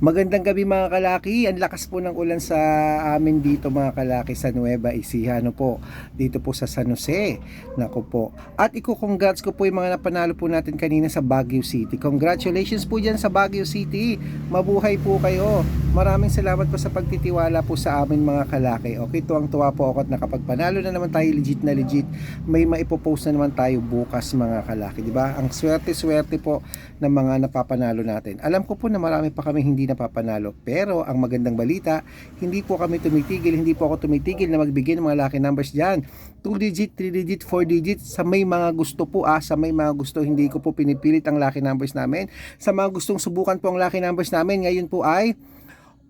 Magandang gabi mga kalaki. Ang lakas po ng ulan sa amin dito mga kalaki sa Nueva Ecija. Ano po? Dito po sa San Jose. Nako po. At iko-congrats ko po yung mga napanalo po natin kanina sa Baguio City. Congratulations po dyan sa Baguio City. Mabuhay po kayo. Maraming salamat po sa pagtitiwala po sa amin mga kalaki. Okay, tuwang-tuwa po ako at nakapagpanalo na naman tayo legit na legit. May maipopost na naman tayo bukas mga kalaki. Di ba? Ang swerte-swerte po ng mga napapanalo natin. Alam ko po na marami pa kami hindi napapanalo. Pero ang magandang balita, hindi po kami tumitigil, hindi po ako tumitigil na magbigay ng mga lucky numbers dyan. 2 digit, 3 digit, 4 digit, sa may mga gusto po ah, sa may mga gusto, hindi ko po pinipilit ang lucky numbers namin. Sa mga gustong subukan po ang lucky numbers namin, ngayon po ay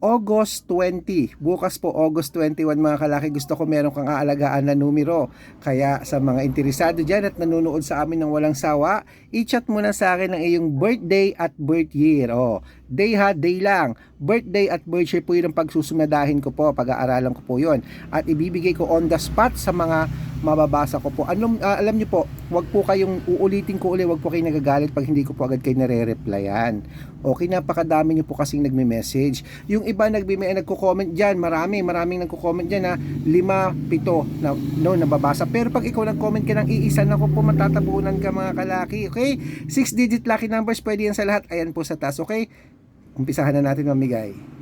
August 20. Bukas po August 21 mga kalaki. Gusto ko meron kang aalagaan na numero. Kaya sa mga interesado dyan at nanonood sa amin ng walang sawa, i-chat mo na sa akin ang iyong birthday at birth year. Oh, day ha, day lang. Birthday at birth year po yun ang pagsusumadahin ko po. Pag-aaralan ko po yun. At ibibigay ko on the spot sa mga mababasa ko po. Anong, ah, alam niyo po, wag po kayong uulitin ko ulit, wag po kayong nagagalit pag hindi ko po agad kayo nare-replyan. Okay, napakadami niyo po kasing nagme-message. Yung iba nagbi nagko-comment diyan, marami, maraming nagko-comment diyan na lima, pito na no nababasa. Pero pag ikaw nag-comment ka ng iisa na ko po matatabunan ka mga kalaki. Okay? 6 digit lucky numbers pwede yan sa lahat. Ayan po sa taas, okay? Umpisahan na natin mamigay.